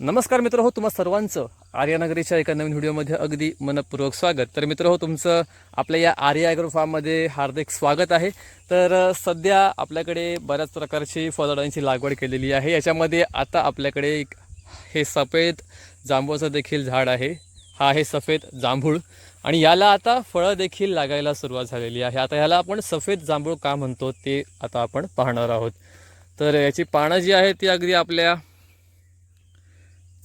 नमस्कार मित्र हो तुम्हा सर्वांचं आर्यानगरीच्या एका नवीन व्हिडिओमध्ये अगदी मनपूर्वक स्वागत. तर मित्र हो तुमचं आपल्या या आर्या ॲग्रो फार्ममध्ये हार्दिक स्वागत आहे. तर सध्या आपल्याकडे बऱ्याच प्रकारची फळझाडांची लागवड केलेली आहे. याच्यामध्ये आता आपल्याकडे एक हे सफेद जांभूळचं देखील झाड आहे. हा आहे सफेद जांभूळ. आणि याला आता फळं देखील लागायला सुरुवात झालेली आहे. आता ह्याला आपण सफेद जांभूळ का म्हणतो ते आता आपण पाहणार आहोत. तर याची पानं जी आहेत ती अगदी आपल्या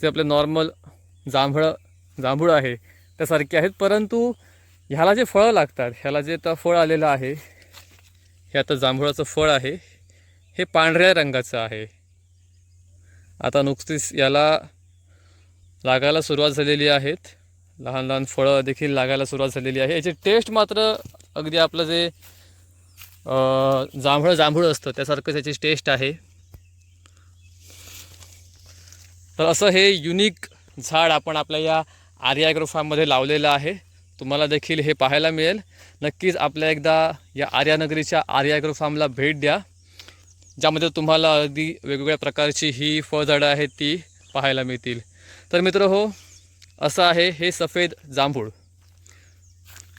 जे आपले नॉर्मल जांभळं जांभूळ आहे त्यासारखे आहेत. परंतु ह्याला जे फळं लागतात ह्याला जे आता फळ आलेलं आहे हे आता जांभळाचं फळ आहे. हे पांढऱ्या रंगाचं आहे. आता नुकतीच याला लागायला सुरुवात झालेली आहेत. लहान लहान फळं देखील लागायला सुरुवात झालेली आहे. याची टेस्ट मात्र अगदी आपलं जे जांभळं जांभूळ असतं त्यासारखंच याची टेस्ट आहे. तर असं हे युनिक झाड आपण आपल्या या आर्या ॲग्रो फार्ममध्ये लावलेलं आहे. तुम्हाला देखील हे पाहायला मिळेल. नक्कीच आपल्या एकदा या आर्यानगरीच्या आर्याग्रो फार्मला भेट द्या. ज्यामध्ये तुम्हाला अगदी वेगवेगळ्या प्रकारची ही फळझाडं आहेत ती पाहायला मिळतील. तर मित्र हो असं आहे हे सफेद जांभूळ.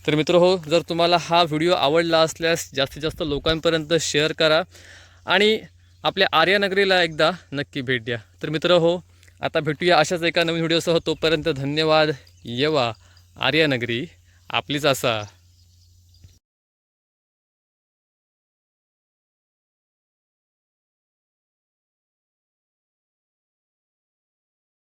तर मित्र हो जर तुम्हाला हा व्हिडिओ आवडला असल्यास जास्तीत जास्त लोकांपर्यंत शेअर करा आणि आपल्या आर्यानगरीला एकदा नक्की भेट द्या. तर मित्र हो आता भेटूया अशाच एका नवीन व्हिडिओसह. तोपर्यंत धन्यवाद. येवा आर्यानगरी. आपलीच असा